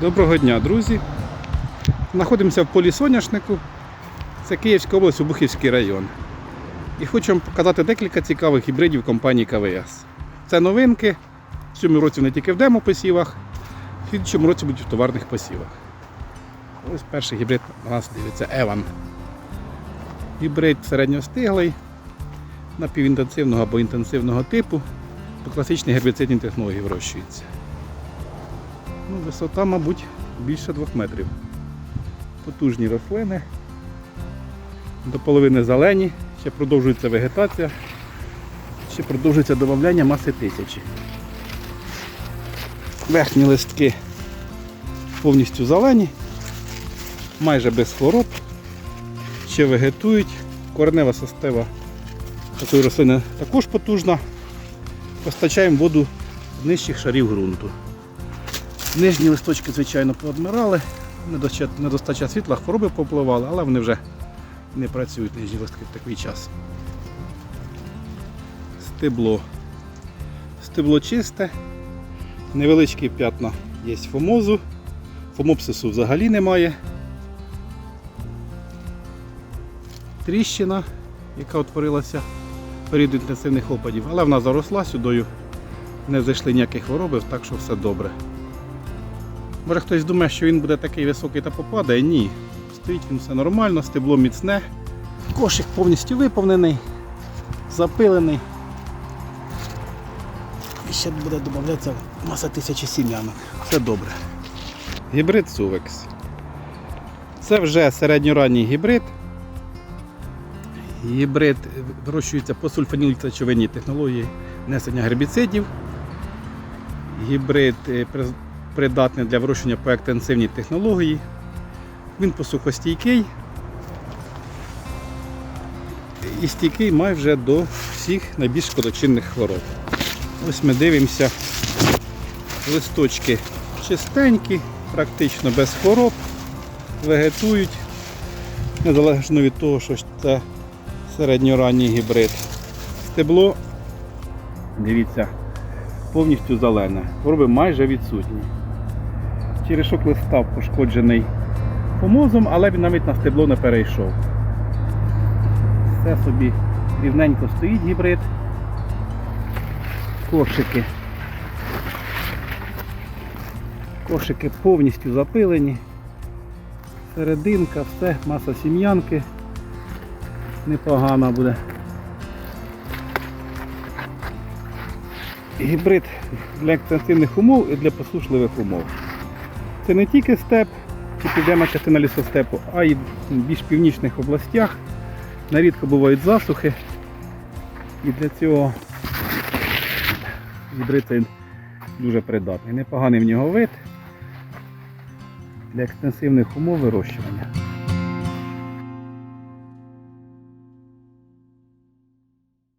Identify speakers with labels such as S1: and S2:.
S1: Доброго дня, друзі. Знаходимося в полі соняшнику. Це Київська область, Обухівський район. І хочу вам показати декілька цікавих гібридів компанії КВС. Це новинки. В цьому році не тільки в демопосівах, в слідчому році будуть в товарних посівах. Ось перший гібрид у нас дивиться Еван. Гібрид середньостиглий, напівінтенсивного або інтенсивного типу. По класичній гербіцидній технології вирощується. Ну, висота, мабуть, більше двох метрів. Потужні рослини. До половини зелені, ще продовжується вегетація, ще продовжується додавання маси тисячі. Верхні листки повністю зелені, майже без хвороб, ще вегетують. Коренева система такої рослини також потужна. Постачаємо воду з нижчих шарів ґрунту. Нижні листочки, звичайно, поодмирали, недостача, світла, хвороби попливали, але вони вже не працюють нижні листки в такий час. Стебло. Стебло чисте, невеличкі п'ятна є фомозу, фомопсису взагалі немає. Тріщина, яка утворилася період інтенсивних опадів, але вона заросла сюдою, не зайшли ніякі хвороби, так що все добре. Може хтось думає, що він буде такий високий та попадає. Ні. Стоїть він все нормально, стебло міцне. Кошик повністю виповнений, запилений. І ще буде додатися маса тисячі сім'янок. Все добре. Гібрид Сувекс. Це вже середньоранній гібрид. Гібрид вирощується по сульфанілій речовинній технології несення гербіцидів. Гібрид е, придатний для вирощення по екстенсивній технології. Він посухостійкий і стійкий майже до всіх найбільш шкодочинних хвороб. Ось ми дивимося, листочки чистенькі, практично без хвороб, вегетують, незалежно від того, що це середньоранній гібрид. Стебло, дивіться, повністю зелене, хвороби майже відсутні. Черешок листа пошкоджений помозом, але він навіть на стебло не перейшов. Все собі рівненько стоїть гібрид. Кошики. Кошики повністю запилені. Серединка, все, маса сім'янки. Непогана буде. Гібрид для екстенсивних умов і для посушливих умов. Це не тільки степ і південна частина лісостепу, а й в більш північних областях. Нарідко бувають засухи. І для цього гібрид дуже придатний. Непоганий в нього вид для екстенсивних умов вирощування.